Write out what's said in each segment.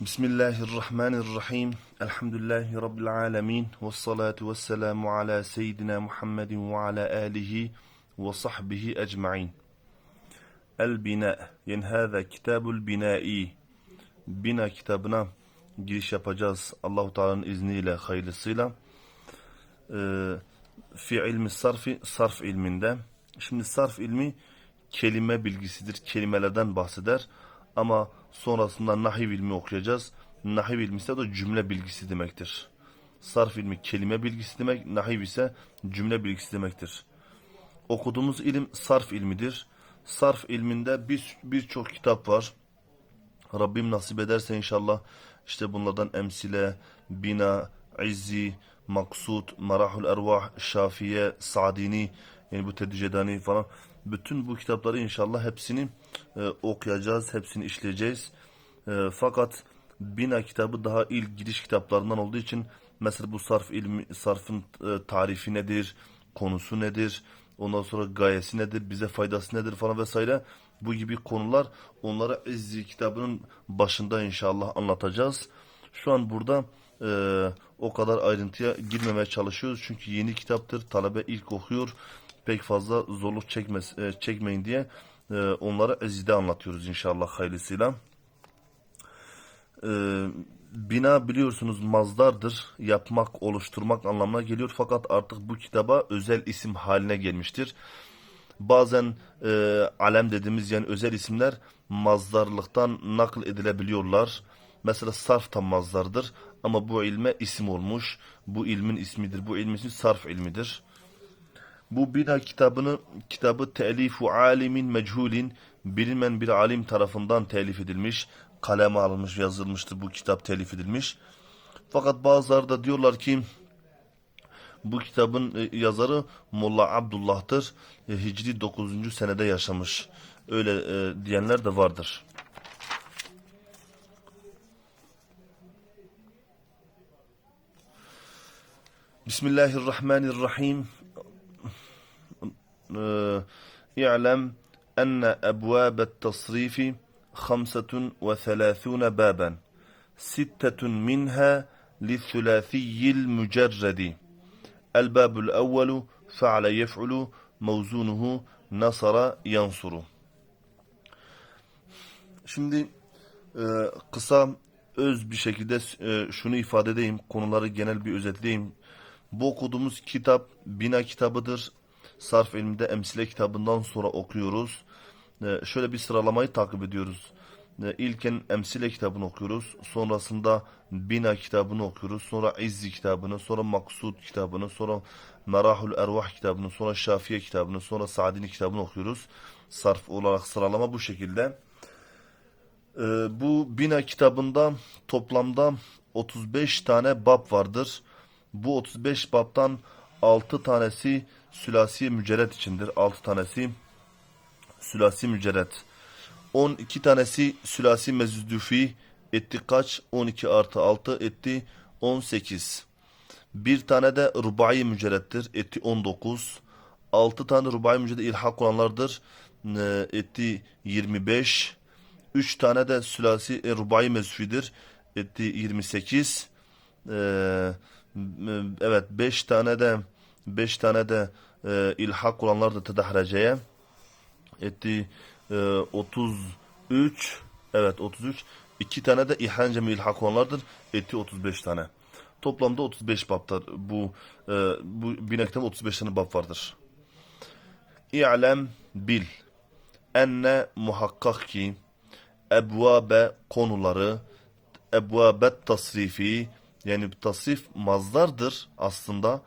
Bismillahirrahmanirrahim. Elhamdülillahi Rabbil alemin. Ve salatu ve selamu ala seyyidina Muhammedin ve ala alihi ve sahbihi ecma'in. El bina. Yani hâzâ kitabul binâi. Bina kitabına giriş yapacağız. Allahu Teala'nın izniyle, hayırlısıyla. Ee, fi ilmi sarfi, sarf ilminde. Şimdi sarf ilmi kelime bilgisidir. Kelimelerden bahseder. Ama sonrasında nahiv ilmi okuyacağız. Nahiv ilmi ise de cümle bilgisi demektir. Sarf ilmi kelime bilgisi demek, nahiv ise cümle bilgisi demektir. Okuduğumuz ilim sarf ilmidir. Sarf ilminde bir birçok kitap var. Rabbim nasip ederse inşallah işte bunlardan emsile, bina, izzi, maksud, marahul ervah, şafiye, sadini, yani bu tedricedani falan. Bütün bu kitapları inşallah hepsini e, okuyacağız, hepsini işleyeceğiz. E, fakat bina kitabı daha ilk giriş kitaplarından olduğu için mesela bu sarf ilmi, sarfın e, tarifi nedir, konusu nedir, ondan sonra gayesi nedir, bize faydası nedir falan vesaire. Bu gibi konular onlara İzzi kitabının başında inşallah anlatacağız. Şu an burada e, o kadar ayrıntıya girmemeye çalışıyoruz. Çünkü yeni kitaptır. Talebe ilk okuyor. Pek fazla zorluk çekmez, e, çekmeyin diye e, onlara ezide anlatıyoruz inşallah hayırlısıyla. E, bina biliyorsunuz mazdardır. Yapmak, oluşturmak anlamına geliyor. Fakat artık bu kitaba özel isim haline gelmiştir. Bazen e, alem dediğimiz yani özel isimler mazdarlıktan nakl edilebiliyorlar. Mesela sarf tam mazdardır ama bu ilme isim olmuş. Bu ilmin ismidir. Bu ilmin ismi sarf ilmidir. Bu bina kitabını kitabı telifu alimin mechulin bilinmeyen bir alim tarafından telif edilmiş. Kaleme alınmış, yazılmıştır. Bu kitap telif edilmiş. Fakat bazıları da diyorlar ki bu kitabın e, yazarı Molla Abdullah'tır. E, Hicri 9. senede yaşamış. Öyle e, diyenler de vardır. Bismillahirrahmanirrahim. اعلم أن أبواب التصريف خمسة وثلاثون بابا ستة منها للثلاثي المجرد الباب الأول فعل يفعل موزونه نصر ينصر Şimdi e, kısa öz bir şekilde e, şunu ifade edeyim, konuları genel bir özetleyeyim. Bu okuduğumuz kitap bina kitabıdır. Sarf ilminde emsile kitabından sonra okuyoruz. E, şöyle bir sıralamayı takip ediyoruz. E, ilken emsile kitabını okuyoruz. Sonrasında bina kitabını okuyoruz. Sonra izzi kitabını, sonra maksud kitabını, sonra merahul ervah kitabını, sonra şafiye kitabını, sonra saadini kitabını okuyoruz. Sarf olarak sıralama bu şekilde. E, bu bina kitabında toplamda 35 tane bab vardır. Bu 35 babtan 6 tanesi sülasi mücerret içindir. 6 tanesi sülasi mücerret. 12 tanesi sülasi mezdüfi etti kaç? 12 artı 6 etti 18. Bir tane de rubai mücerrettir. Etti 19. 6 tane rubai mücerret ilhak olanlardır. E, etti 25. 3 tane de sülasi e, rubai mezfidir. Etti 28. Eee evet 5 tane de 5 tane de e, ilhak olanlar da tedahreceye etti e, 33 evet 33 2 tane de ihance ilhak olanlardır. Etti 35 tane. Toplamda 35 bablar bu e, bu binekte 35 tane bab vardır. İ'lem bil. Enne muhakkak ki ebvabe konuları ebvabet tasrifi yani tasrif mazdardır aslında.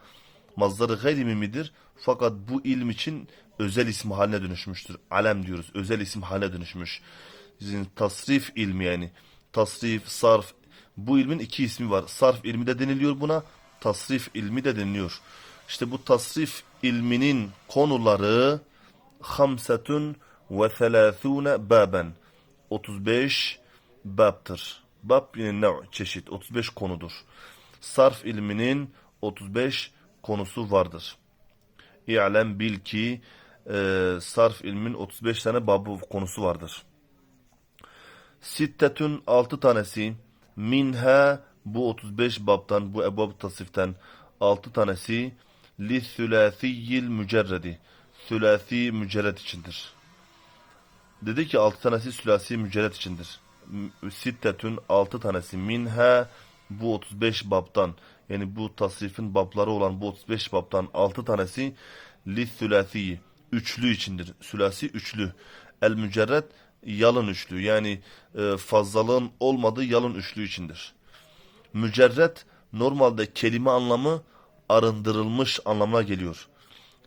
Mazdarı gayri mimidir. Fakat bu ilm için özel isim haline dönüşmüştür. Alem diyoruz. Özel isim haline dönüşmüş. Sizin tasrif ilmi yani. Tasrif, sarf. Bu ilmin iki ismi var. Sarf ilmi de deniliyor buna. Tasrif ilmi de deniliyor. İşte bu tasrif ilminin konuları hamsetun ve selâthûne baben. 35 babtır. Bab yine çeşit 35 konudur. Sarf ilminin 35 konusu vardır. İ'lem bil ki e, sarf ilmin 35 tane babı konusu vardır. Sittetün 6 tanesi minha bu 35 babtan bu ebab tasiften 6 tanesi li sülâsiyyil mücerredi sülâsi mücerred içindir. Dedi ki 6 tanesi sülâsi mücerred içindir. Sittetün 6 tanesi minha bu 35 babtan yani bu tasrifin babları olan bu 35 babtan 6 tanesi li sülâsi üçlü içindir. Sülâsi üçlü. El mücerred yalın üçlü yani e, fazlalığın olmadığı yalın üçlü içindir. Mücerret normalde kelime anlamı arındırılmış anlamına geliyor.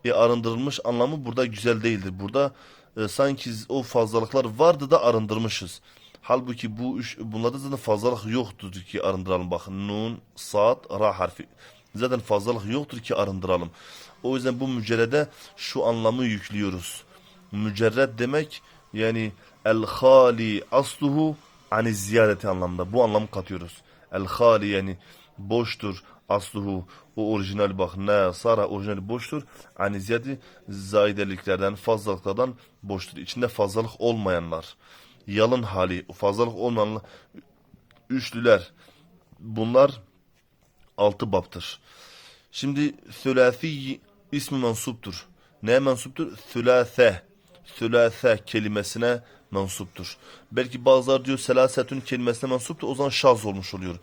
E arındırılmış anlamı burada güzel değildir. Burada e, sanki o fazlalıklar vardı da arındırmışız. Halbuki bu üç, bunlarda zaten fazlalık yoktur ki arındıralım. Bakın nun, saat, ra harfi. Zaten fazlalık yoktur ki arındıralım. O yüzden bu mücerrede şu anlamı yüklüyoruz. Mücerred demek yani el hali asluhu ani ziyadeti anlamda. Bu anlamı katıyoruz. El hali yani boştur asluhu o orijinal bak ne sara orijinali boştur. Ani ziyade zaideliklerden fazlalıklardan boştur. İçinde fazlalık olmayanlar. Yalın hali fazlalık olmayanlar üçlüler bunlar altı baptır. Şimdi sülasi ismi mensuptur. Neye mensuptur? Sülase. Sülase kelimesine mensuptur. Belki bazılar diyor selasetün kelimesine mensuptur. O zaman şaz olmuş oluyor.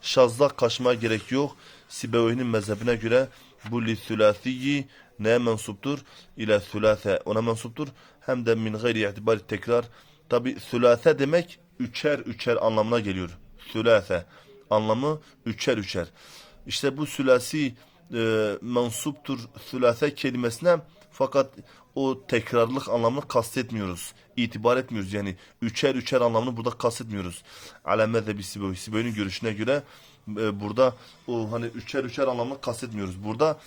Şazda kaçmaya gerek yok. Sibevi'nin mezhebine göre bu li sülasiyi neye mensuptur? İle sülase ona mensuptur. Hem de min gayri itibari tekrar. Tabi sülase demek üçer üçer anlamına geliyor. Sülase anlamı üçer üçer. İşte bu sülasi e, mensuptur sülase kelimesine fakat o tekrarlık anlamını kastetmiyoruz. İtibar etmiyoruz. Yani üçer üçer anlamını burada kastetmiyoruz. Mezhebi Sibevi. Sibevi'nin görüşüne göre e, burada o hani üçer üçer anlamını kastetmiyoruz. Burada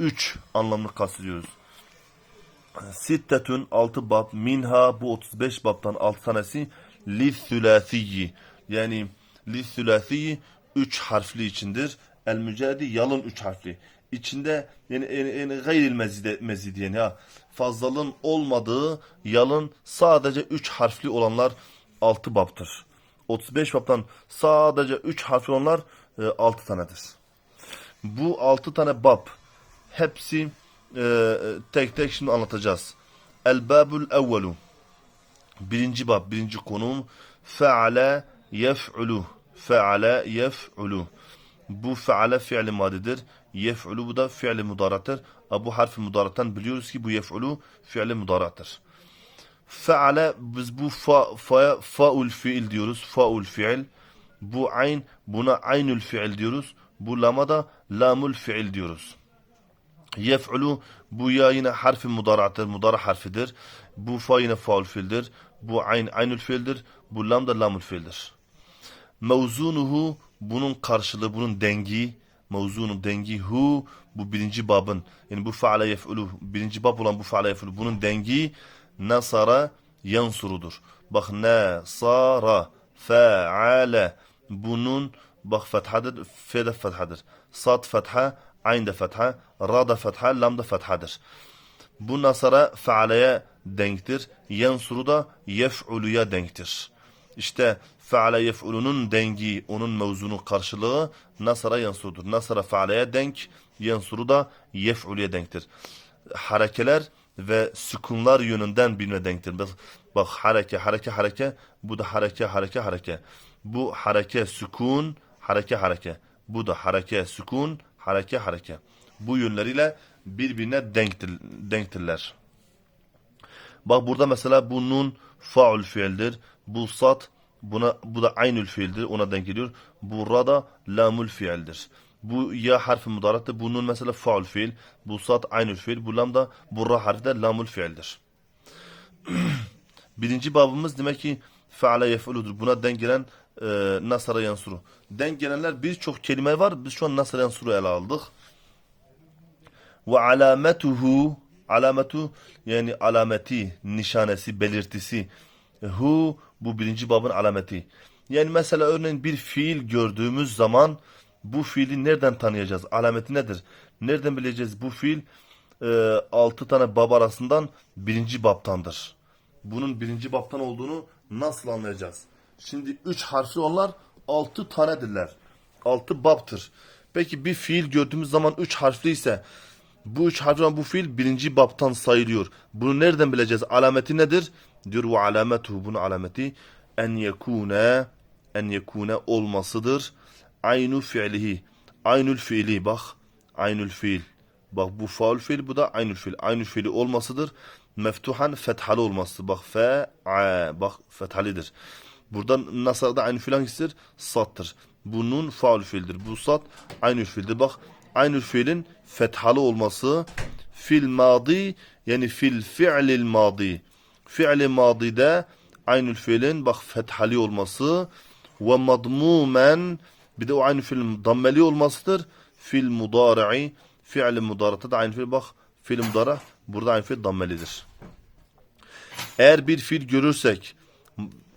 üç anlamını kastediyoruz. Sittetün altı bab minha bu 35 babtan altı tanesi li sülasiyi yani li sülasiyi üç harfli içindir. El mücaddi yalın üç harfli. İçinde yani, yani, yani gayril mezide, mezidi yani ha fazlalığın olmadığı yalın sadece üç harfli olanlar altı babtır. 35 babtan sadece üç harfli olanlar e, altı tanedir. Bu altı tane bab hepsi e, tek tek şimdi anlatacağız. El babul evvelu birinci bab birinci konum feale yef'ulu feale yef'ulu bu feale fiili madidir. Yef'ulu bu da fiili mudarattır. Bu harfi mudarattan biliyoruz ki bu yef'ulu fiili mudarattır. Feale biz bu fa, fa, faul fiil diyoruz. Faul fiil. Bu ayn buna aynül fiil diyoruz. Bu lama da lamul fiil diyoruz. Yef'ulu bu ya yine harfi mudarattır. Mudara harfidir. Bu fa yine faul fiildir. Bu ayn aynül fiildir. Bu lam da lamul fiildir. Mevzunuhu bunun karşılığı, bunun dengi, mevzunun dengi hu bu birinci babın yani bu faale yef'ulu birinci bab olan bu faale yef'ulu bunun dengi nasara yansurudur. Bak nasara faale bunun bak fethadır, fe de fethadır. Sad fetha, ayn fetha, ra da fetha, lam da fethadır. Bu nasara faaleye denktir. Yansuru da yef'uluya denktir. İşte feale yef'ulunun dengi, onun mevzunu karşılığı nasara yansurudur. Nasara fealeye denk, yansuru da yef'uluya denktir. Harekeler ve sükunlar yönünden bilme denktir. Bak, bak hareke, hareke, hareke, bu da hareke, hareke, hareke. Bu hareke, sükun, hareke, hareke. Bu da hareke, sükun, hareke, hareke. Bu yönleriyle birbirine denktir, denktirler. Bak burada mesela bu nun faul fiildir. Bu sat buna bu da aynül fiildir. Ona denk geliyor. Bu ra da lamul fiildir. Bu ya harfi mudarattır. Bu nun mesela faul fiil. Bu sat aynül fiil. Bu lam da bu harfi de lamul fiildir. Birinci babımız demek ki feale yef'uludur. Buna denk gelen e, nasara yansuru. Denk gelenler birçok kelime var. Biz şu an nasara yansuru ele aldık. Ve alametuhu alametu yani alameti, nişanesi, belirtisi. Hu bu birinci babın alameti. Yani mesela örneğin bir fiil gördüğümüz zaman bu fiili nereden tanıyacağız? Alameti nedir? Nereden bileceğiz bu fiil e, altı tane bab arasından birinci babtandır. Bunun birinci babtan olduğunu nasıl anlayacağız? Şimdi üç harfli onlar altı tanedirler. Altı babtır. Peki bir fiil gördüğümüz zaman üç harfli ise bu üç harfli olan bu fiil birinci babtan sayılıyor. Bunu nereden bileceğiz? Alameti nedir? Diyor ve alametuhu bunun alameti en yekune en yekune olmasıdır. Aynu fiilihi. Aynül fiili bak. Aynül fiil. Bak bu faul fiil bu da aynül fiil. Aynül fiili olmasıdır. Meftuhan fethalı olması. Bak fe a bak fethalidir. Buradan nasarda aynül fiil hangisidir? Sattır. Bu nun faul fiildir. Bu sat aynül fiildir. Bak aynül fiilin fethalı olması fil madi yani fil fi'lil madi. Fi'li madide aynül fiilin bak fethali olması ve madmumen bir de o aynı fiil dammeli olmasıdır. Fil mudari'i fi'li mudarata da aynı fiil bak fiil mudara burada aynı fiil dammelidir. Eğer bir fiil görürsek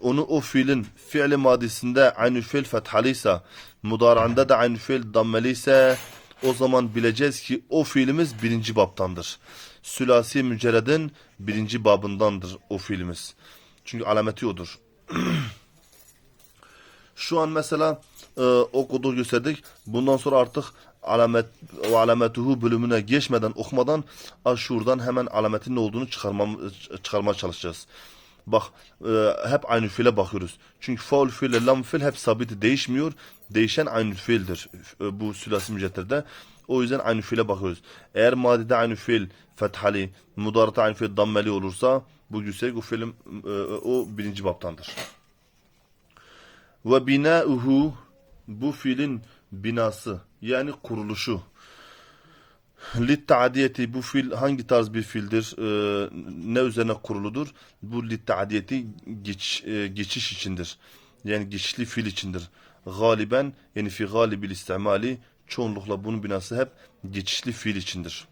onu o fiilin fiili madisinde aynı fiil fethalıysa mudaranda da aynı fiil dammeliyse o zaman bileceğiz ki o fiilimiz birinci babtandır. Sülasi mücerredin birinci babındandır o fiilimiz. Çünkü alameti odur. Şu an mesela e, o kodu gösterdik. Bundan sonra artık alamet o alametuhu bölümüne geçmeden okumadan aşurdan hemen alametin ne olduğunu çıkarmam, çıkarmaya çalışacağız. Bak e, hep aynı fiile bakıyoruz. Çünkü faul fiil ile lam fiil hep sabit değişmiyor. Değişen aynı fiildir e, bu sülasi mücedderde. O yüzden aynı fiile bakıyoruz. Eğer madide aynı fiil fethali, mudarata aynı fiil dammeli olursa bu yüksek o fiilim e, o birinci baptandır. Ve binauhu bu fiilin binası yani kuruluşu. Litta'diyeti bu fiil hangi tarz bir fiildir? Ee, ne üzerine kuruludur? Bu litta'diyeti geç, e, geçiş içindir. Yani geçişli fiil içindir. Galiben yani fi galibil istimali çoğunlukla bunun binası hep geçişli fiil içindir.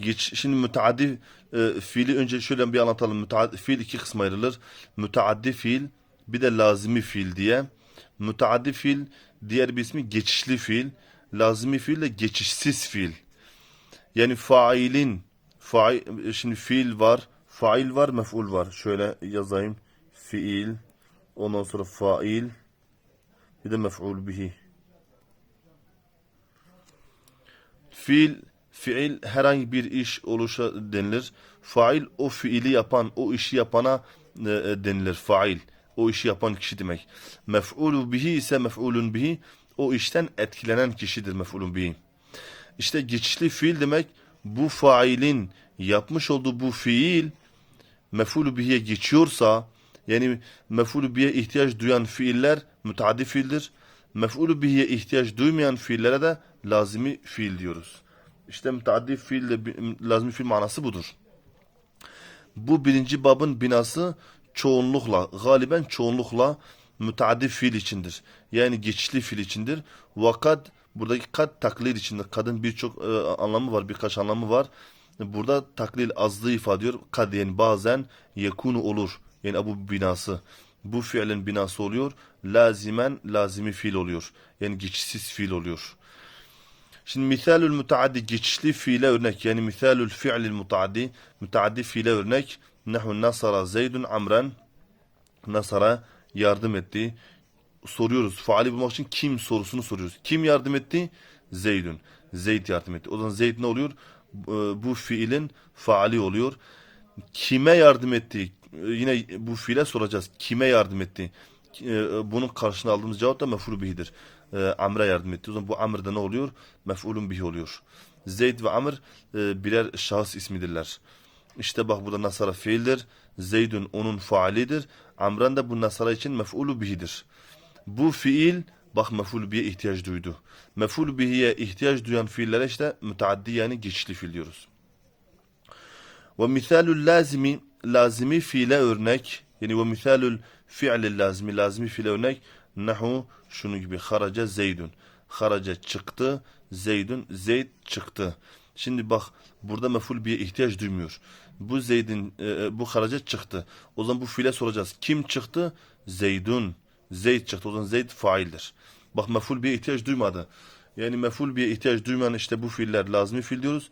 Geç, şimdi müteaddi e, fiili önce şöyle bir anlatalım. Müteaddi, fiil iki kısma ayrılır. Müteaddi fiil bir de lazimi fiil diye. Müteaddi fiil diğer bir ismi geçişli fiil. Lazimi fiil de geçişsiz fiil. Yani failin fail, şimdi fiil var, fail var, mef'ul var. Şöyle yazayım. Fiil, ondan sonra fail, bir de mef'ul bihi. Fiil, fiil herhangi bir iş oluşa denilir. Fail o fiili yapan, o işi yapana e, denilir. Fail o işi yapan kişi demek. Mef'ulu bihi ise mef'ulun bihi o işten etkilenen kişidir mef'ulun bihi. İşte geçişli fiil demek bu failin yapmış olduğu bu fiil mef'ulu bihiye geçiyorsa yani mef'ulu bihiye ihtiyaç duyan fiiller müteaddi fiildir. Mef'ulu bihiye ihtiyaç duymayan fiillere de lazimi fiil diyoruz. İşte müteaddi fiil de lazimi fiil manası budur. Bu birinci babın binası çoğunlukla, galiben çoğunlukla müteaddi fiil içindir. Yani geçişli fiil içindir. Vakat buradaki kat taklil içinde. Kadın birçok e, anlamı var, birkaç anlamı var. Burada taklil azlığı ifade ediyor. Kad yani bazen yekunu olur. Yani bu binası. Bu fiilin binası oluyor. Lazimen lazimi fiil oluyor. Yani geçişsiz fiil oluyor. Şimdi misalül müteaddi geçişli fiile örnek. Yani misalül fi'lil müteaddi müteaddi fiile örnek. Nehu nasara Zeydun amren Nasara yardım etti. Soruyoruz. Faali bulmak için kim sorusunu soruyoruz. Kim yardım etti? Zeydun. Zeyd yardım etti. O zaman Zeyd ne oluyor? Bu fiilin faali oluyor. Kime yardım etti? Yine bu fiile soracağız. Kime yardım etti? Bunun karşına aldığımız cevap da mef'ul bihidir. Amr'a yardım etti. O zaman bu Amr da ne oluyor? Mef'ulun bihi oluyor. Zeyd ve Amr birer şahıs ismidirler. İşte bak burada nasara fiildir. Zeydun onun faalidir. Amran da bu nasara için mef'ulu bihidir. Bu fiil bak mef'ul biye ihtiyaç duydu. Mef'ul bihiye ihtiyaç duyan fiillere işte müteaddi yani geçişli fiil diyoruz. Ve misalul lazimi lazimi fiile örnek yani ve misalul fi'lil lazimi lazimi fiile örnek nahu şunu gibi haraca zeydun. Haraca çıktı zeydun zeyd çıktı. Şimdi bak burada mef'ul biye ihtiyaç duymuyor. Bu Zeyd'in e, bu haraca çıktı. O zaman bu fiile soracağız. Kim çıktı? Zeydun. Zeyd çıktı. O zaman Zeyd faildir. Bak mef'ul biye ihtiyaç duymadı. Yani mef'ul biye ihtiyaç duymayan işte bu fiiller lazmi fiil diyoruz.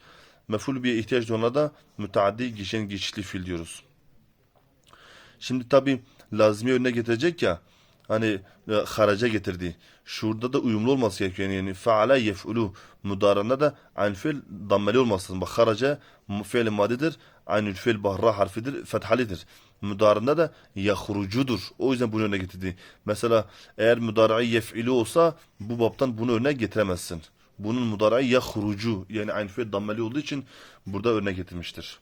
Mef'ul biye ihtiyaç duyanlara da müteaddi geçen geçişli fiil diyoruz. Şimdi tabi lazmi önüne getirecek ya hani e, haraca getirdi. Şurada da uyumlu olması gerekiyor. Yani, yani faale yef'ulu mudarında da aynı fiil dammeli olması lazım. Bak haraca fiil madidir. Aynı fiil bahra harfidir. Fethalidir. Mudarında da yahrucudur. O yüzden bunu örnek getirdi. Mesela eğer müdara'i yef'ilu olsa bu babtan bunu örnek getiremezsin. Bunun müdara'i yahrucu yani aynı fiil dammeli olduğu için burada örnek getirmiştir.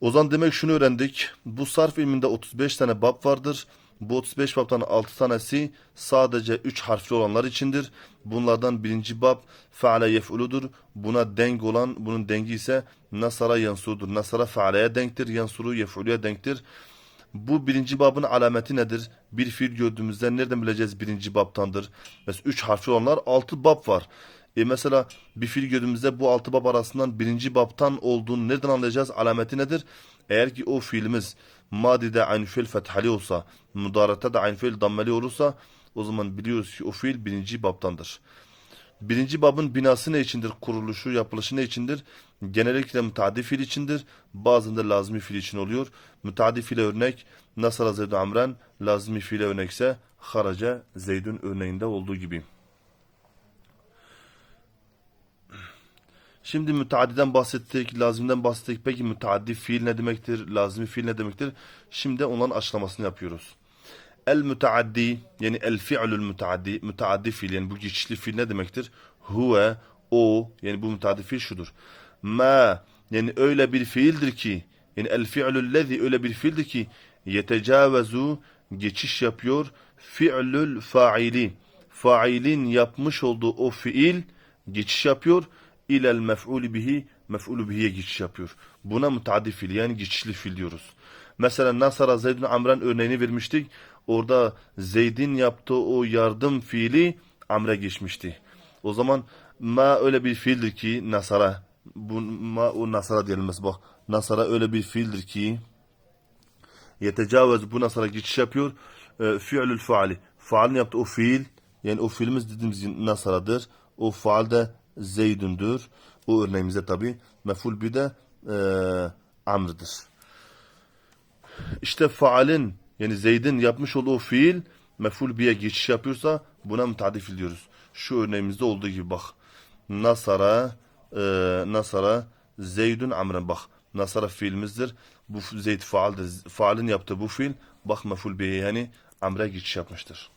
O zaman demek şunu öğrendik. Bu sarf ilminde 35 tane bab vardır. Bu 35 babtan 6 tanesi sadece 3 harfli olanlar içindir. Bunlardan birinci bab faale yef'uludur. Buna denk olan, bunun dengi ise nasara yansurudur. Nasara faaleye denktir, yansuru yef'uluya denktir. Bu birinci babın alameti nedir? Bir fiil gördüğümüzde nereden bileceğiz birinci babtandır? Mesela üç harfli olanlar altı bab var. E mesela bir fiil gördüğümüzde bu altı bab arasından birinci babtan olduğunu nereden anlayacağız? Alameti nedir? Eğer ki o fiilimiz madide aynı fiil fethali olsa, mudarata da aynı fiil dammeli olursa o zaman biliyoruz ki o fiil birinci babtandır. Birinci babın binası ne içindir? Kuruluşu, yapılışı ne içindir? Genellikle müteaddi fiil içindir. Bazında lazimi fiil için oluyor. Müteaddi fiile örnek Nasara Zeyd Amran, lazimi fiile örnekse Haraca Zeydün örneğinde olduğu gibi. Şimdi müteaddiden bahsettik, lazimden bahsettik. Peki müteaddi fiil ne demektir? Lazimi fiil ne demektir? Şimdi onların açıklamasını yapıyoruz. El müteaddi yani el fi'lül müteaddi müteaddi fiil yani bu geçişli fiil ne demektir? Huve o yani bu müteaddi fiil şudur. Ma yani öyle bir fiildir ki yani el fi'lül lezi öyle bir fiildir ki yetecavezu geçiş yapıyor fi'lül faili failin yapmış olduğu o fiil geçiş yapıyor ilel mef'ul bihi mef'ul bihiye geçiş yapıyor. Buna müteaddi fiil yani geçişli fiil diyoruz. Mesela Nasara Zeydun Amran örneğini vermiştik. Orada Zeyd'in yaptığı o yardım fiili Amr'e geçmişti. O zaman ma öyle bir fiildir ki Nasara bu ma o Nasara mesela bak. Nasara öyle bir fiildir ki yetecavez bu Nasara geçiş yapıyor. E, fi'lül faali. Faalin yaptığı o fiil yani o fiilimiz dediğimiz Nasara'dır. O faal de Zeydun'dur. O örneğimizde tabi meful bir de e, Amr'dır. İşte faalin yani Zeyd'in yapmış olduğu fiil meful biye geçiş yapıyorsa buna müteaddi fiil diyoruz. Şu örneğimizde olduğu gibi bak. Nasara e, Nasara Zeydun Amr'ın bak. Nasara fiilimizdir. Bu Zeyd faaldir. Faalin yaptığı bu fiil bak meful biye yani Amr'e geçiş yapmıştır.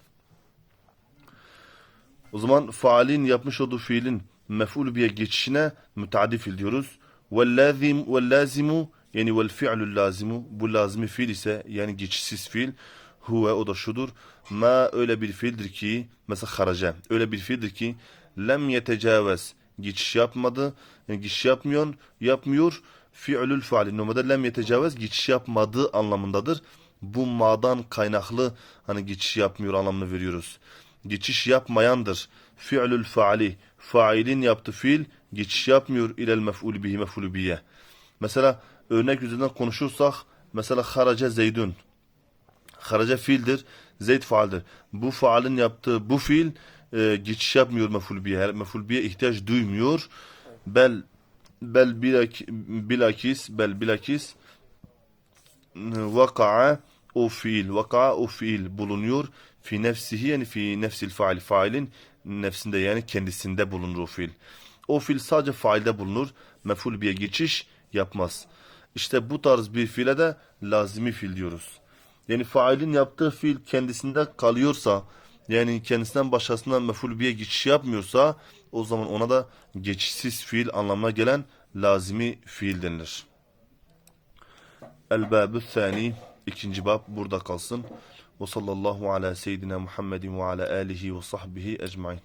O zaman faalin yapmış olduğu fiilin mef'ul biye geçişine müteaddi diyoruz. Vellazim vellazimu yani vel fi'lul lazimu bu lazimi fiil ise yani geçişsiz fiil huve o da şudur. Ma öyle bir fiildir ki mesela haraca öyle bir fiildir ki lem yetecavez geçiş yapmadı yani geçiş yapmıyor yapmıyor fi'lül faali normalde lem yetecavez geçiş yapmadığı anlamındadır. Bu ma'dan kaynaklı hani geçiş yapmıyor anlamını veriyoruz. Geçiş yapmayandır. Fi'lül faali failin yaptığı fiil geçiş yapmıyor ilel mef'ul bihi mef'ul biye. Mesela örnek yüzünden konuşursak mesela haraca zeydun. Haraca fiildir. Zeyd faaldir. Bu faalin yaptığı bu fiil e, geçiş yapmıyor mef'ul biye. Mef'ul biye ihtiyaç duymuyor. Bel bel bilak, bilakis bel bilakis vaka'a o fiil vaka'a o fiil bulunuyor fi nefsihi yani fi nefsil fail failin nefsinde yani kendisinde bulunur o fiil. O fiil sadece failde bulunur. Mef'ul biye geçiş yapmaz. İşte bu tarz bir fiile de lazimi fiil diyoruz. Yani failin yaptığı fiil kendisinde kalıyorsa yani kendisinden başkasından mef'ul biye geçiş yapmıyorsa o zaman ona da geçişsiz fiil anlamına gelen lazimi fiil denilir. El-Bâbü ikinci bab burada kalsın. Ve sallallahu ala seyyidina Muhammedin ve ala alihi ve sahbihi ecmain.